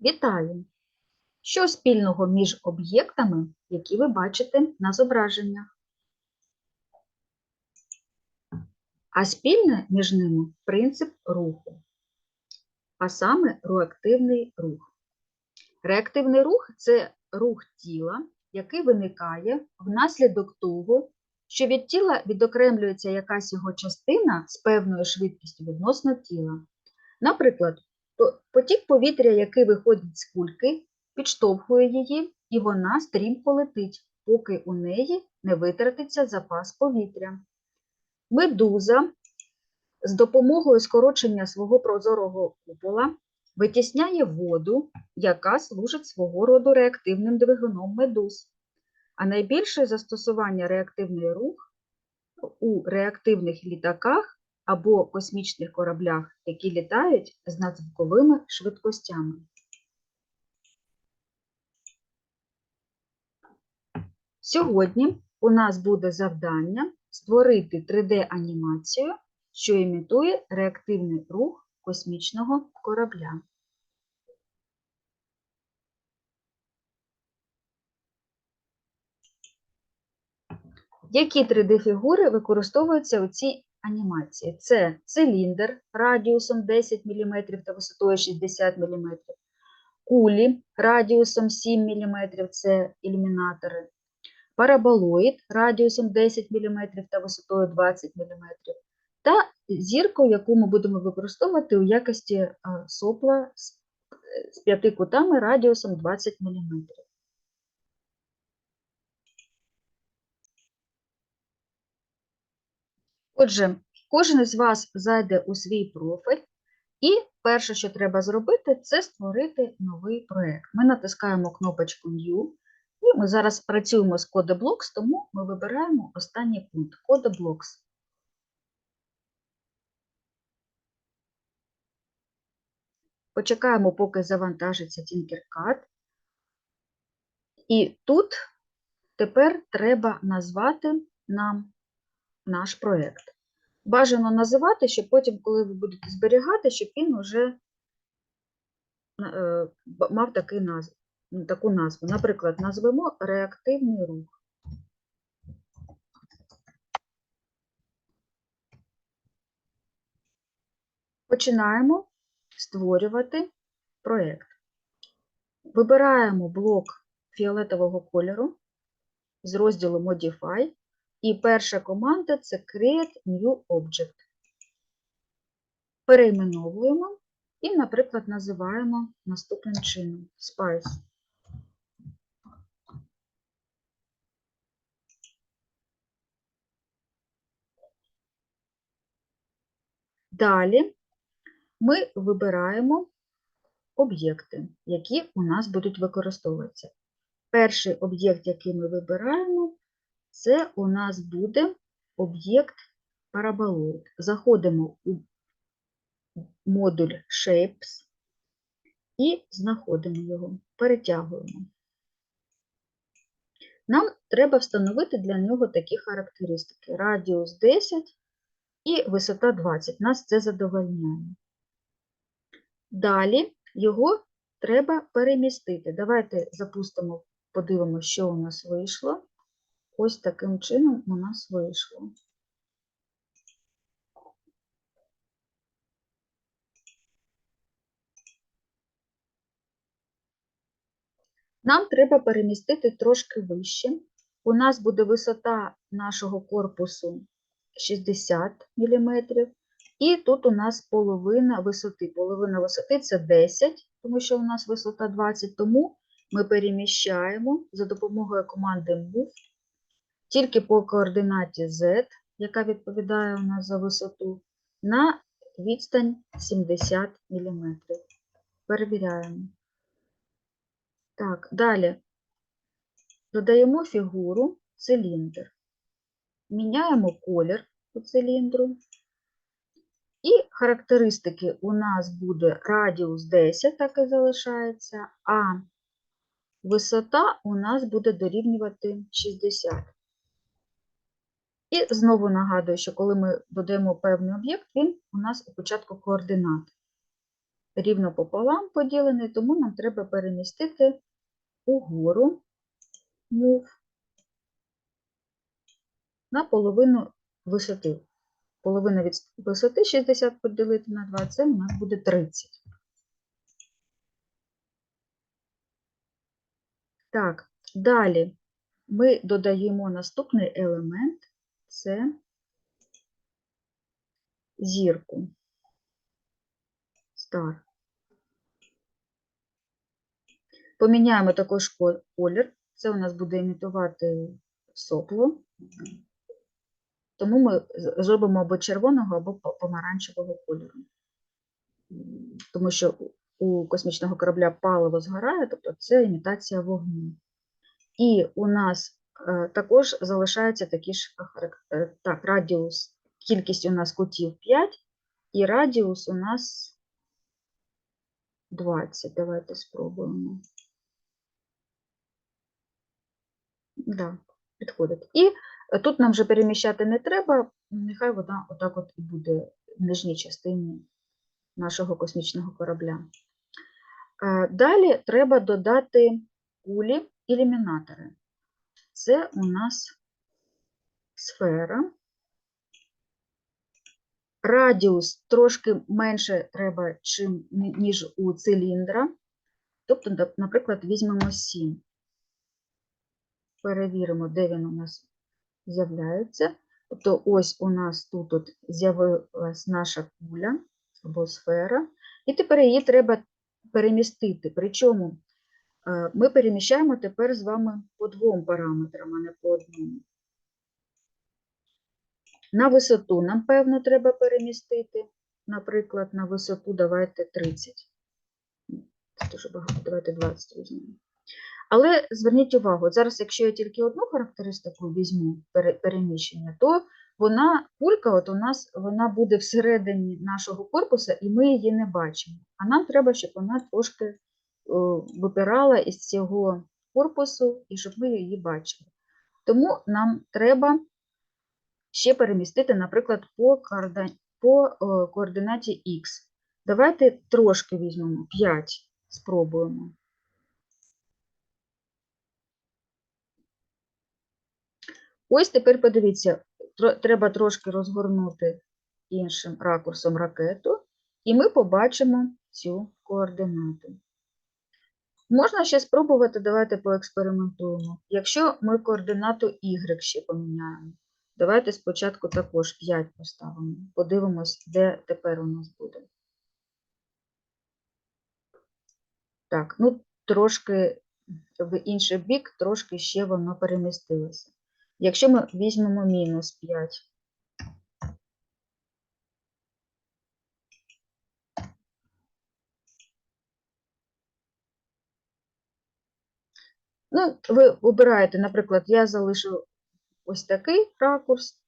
Вітаю! Що спільного між об'єктами, які ви бачите на зображеннях? А спільне між ними принцип руху, а саме реактивний рух. Реактивний рух це рух тіла, який виникає внаслідок того, що від тіла відокремлюється якась його частина з певною швидкістю відносно тіла. Наприклад, по- потік повітря, який виходить з кульки, підштовхує її, і вона стрімко летить, поки у неї не витратиться запас повітря. Медуза з допомогою скорочення свого прозорого купола витісняє воду, яка служить свого роду реактивним двигуном медуз. А найбільше застосування реактивний рух у реактивних літаках або космічних кораблях, які літають з надзвуковими швидкостями. Сьогодні у нас буде завдання створити 3D-анімацію, що імітує реактивний рух космічного корабля. Які 3D-фігури використовуються у цій анімації? Це циліндр радіусом 10 мм та висотою 60 мм, кулі радіусом 7 мм це ілюмінатори, параболоїд радіусом 10 мм та висотою 20 мм, та зірку, яку ми будемо використовувати у якості сопла з п'яти кутами радіусом 20 мм. Отже, кожен із вас зайде у свій профіль, і перше, що треба зробити, це створити новий проєкт. Ми натискаємо кнопочку New, і ми зараз працюємо з CodeBlocks, тому ми вибираємо останній пункт CodeBlocks. Почекаємо, поки завантажиться Tinkercad. І тут тепер треба назвати нам наш проєкт. Бажано називати, щоб потім, коли ви будете зберігати, щоб він вже е, мав такий назв, таку назву. Наприклад, назвемо реактивний рух. Починаємо створювати проєкт. Вибираємо блок фіолетового кольору з розділу Modify, і перша команда це Create New Object. Перейменовуємо і, наприклад, називаємо наступним чином Spice. Далі ми вибираємо об'єкти, які у нас будуть використовуватися. Перший об'єкт, який ми вибираємо, це у нас буде об'єкт параболоїд. Заходимо у модуль Shapes і знаходимо його, перетягуємо. Нам треба встановити для нього такі характеристики: радіус 10 і висота 20. Нас це задовольняє. Далі його треба перемістити. Давайте запустимо, подивимося, що у нас вийшло. Ось таким чином у нас вийшло. Нам треба перемістити трошки вище. У нас буде висота нашого корпусу 60 мм, і тут у нас половина висоти. Половина висоти це 10, тому що у нас висота 20, тому ми переміщаємо за допомогою команди Move тільки по координаті Z, яка відповідає у нас за висоту, на відстань 70 мм. Перевіряємо. Так, далі додаємо фігуру циліндр. Міняємо колір у циліндру. І характеристики у нас буде радіус 10, так і залишається, а висота у нас буде дорівнювати 60. І знову нагадую, що коли ми додаємо певний об'єкт, він у нас у початку координат. рівно пополам поділений, тому нам треба перемістити угору move на половину висоти. Половина від висоти 60 поділити на 2, це у нас буде 30. Так, далі ми додаємо наступний елемент це зірку. Стар. Поміняємо також колір. Це у нас буде імітувати сопло. Тому ми зробимо або червоного, або помаранчевого кольору. Тому що у- космічного корабля паливо згорає, тобто це імітація вогню. І у нас також залишаються такі ж харак- е, так, радіус, кількість у нас кутів 5, і радіус у нас 20. Давайте спробуємо. Да, підходить. І е, тут нам вже переміщати не треба, нехай вона отак от і буде в нижній частині нашого космічного корабля. Е, Далі треба додати кулі ілюмінатори. Це у нас сфера. Радіус трошки менше треба, чим, ніж у циліндра. Тобто, наприклад, візьмемо 7. Перевіримо, де він у нас з'являється. Тобто, ось у нас тут от з'явилась наша куля або сфера, і тепер її треба перемістити. Причому ми переміщаємо тепер з вами по двом параметрам, а не по одному. На висоту нам, певно, треба перемістити. Наприклад, на висоту давайте 30. Це дуже багато, давайте 20 візьмемо. Але зверніть увагу, зараз, якщо я тільки одну характеристику візьму переміщення, то вона, кулька от у нас вона буде всередині нашого корпуса, і ми її не бачимо. А нам треба, щоб вона трошки о, випирала із цього корпусу, і щоб ми її бачили. Тому нам треба ще перемістити, наприклад, по, по координаті Х. Давайте трошки візьмемо 5, спробуємо. Ось тепер подивіться, треба трошки розгорнути іншим ракурсом ракету, і ми побачимо цю координату. Можна ще спробувати, давайте поекспериментуємо. Якщо ми координату Y ще поміняємо, давайте спочатку також 5 поставимо. Подивимось, де тепер у нас буде. Так, ну трошки в інший бік, трошки ще воно перемістилося. Якщо ми візьмемо мінус 5, ну, ви обираєте, наприклад, я залишу ось такий ракурс,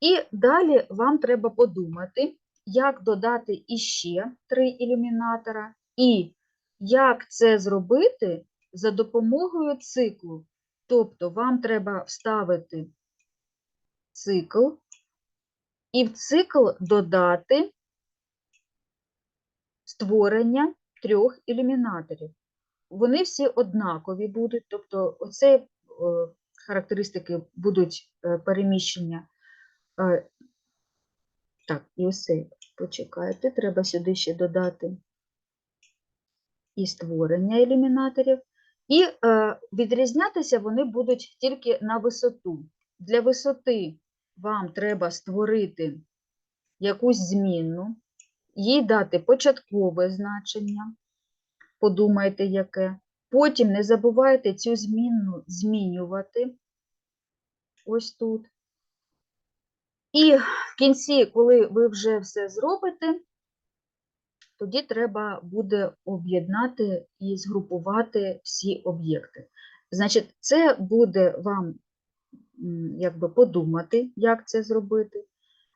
і далі вам треба подумати, як додати іще три ілюмінатора, і як це зробити за допомогою циклу. Тобто вам треба вставити цикл і в цикл додати створення трьох ілюмінаторів. Вони всі однакові будуть, тобто оце е, характеристики будуть е, переміщення. е, Так, і цей, почекайте, треба сюди ще додати і створення ілюмінаторів. І е, відрізнятися вони будуть тільки на висоту. Для висоти вам треба створити якусь змінну, їй дати початкове значення, подумайте яке. Потім не забувайте цю змінну змінювати ось тут. І в кінці, коли ви вже все зробите, тоді треба буде об'єднати і згрупувати всі об'єкти. Значить, це буде вам якби подумати, як це зробити.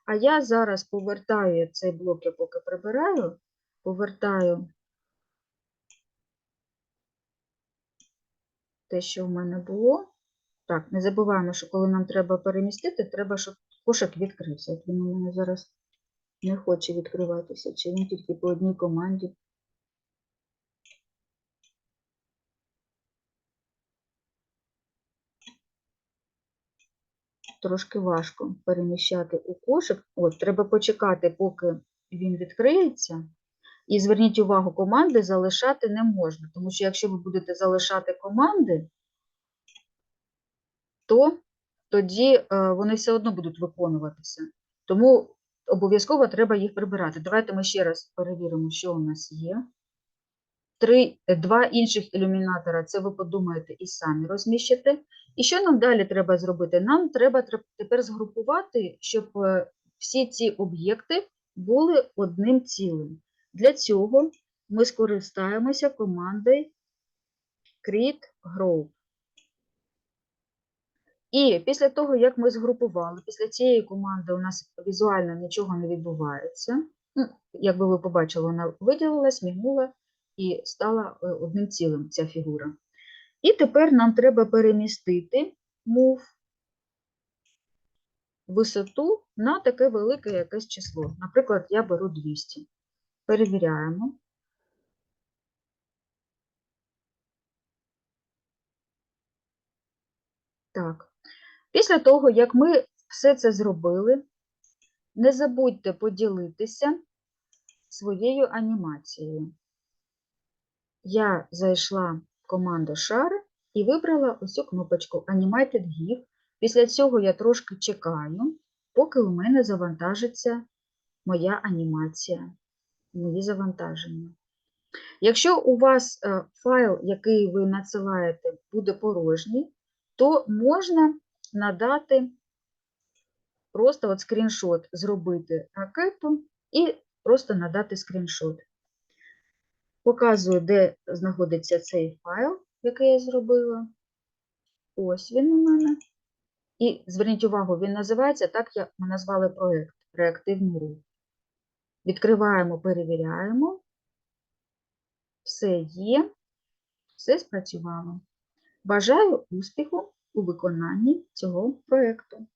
А я зараз повертаю цей блок, я поки прибираю, повертаю те, що в мене було. Так, не забуваємо, що коли нам треба перемістити, треба, щоб кошик відкрився. От він у мене зараз не хоче відкриватися, чи він тільки по одній команді. Трошки важко переміщати у кошик. От, треба почекати, поки він відкриється. І зверніть увагу, команди залишати не можна, тому що якщо ви будете залишати команди, то тоді е, вони все одно будуть виконуватися. Тому обов'язково треба їх прибирати. Давайте ми ще раз перевіримо, що у нас є. Три, е, два інших ілюмінатора, це ви подумаєте і самі розміщите. І що нам далі треба зробити? Нам треба тепер згрупувати, щоб е, всі ці об'єкти були одним цілим. Для цього ми скористаємося командою create group. І після того, як ми згрупували, після цієї команди у нас візуально нічого не відбувається. Ну, якби ви побачили, вона виділилась, мігнула і стала е, одним цілим ця фігура. І тепер нам треба перемістити move висоту на таке велике якесь число. Наприклад, я беру 200. Перевіряємо. Так. Після того, як ми все це зробили, не забудьте поділитися своєю анімацією. Я зайшла в команду шари і вибрала ось цю кнопочку Animated GIF. Після цього я трошки чекаю, поки у мене завантажиться моя анімація, мої завантаження. Якщо у вас е, файл, який ви надсилаєте, буде порожній, то можна надати просто от скріншот, зробити ракету і просто надати скріншот. Показую, де знаходиться цей файл, який я зробила. Ось він у мене. І зверніть увагу, він називається так, як ми назвали проєкт реактивний рух. Відкриваємо, перевіряємо. Все є, все спрацювало. Бажаю успіху у виконанні цього проєкту.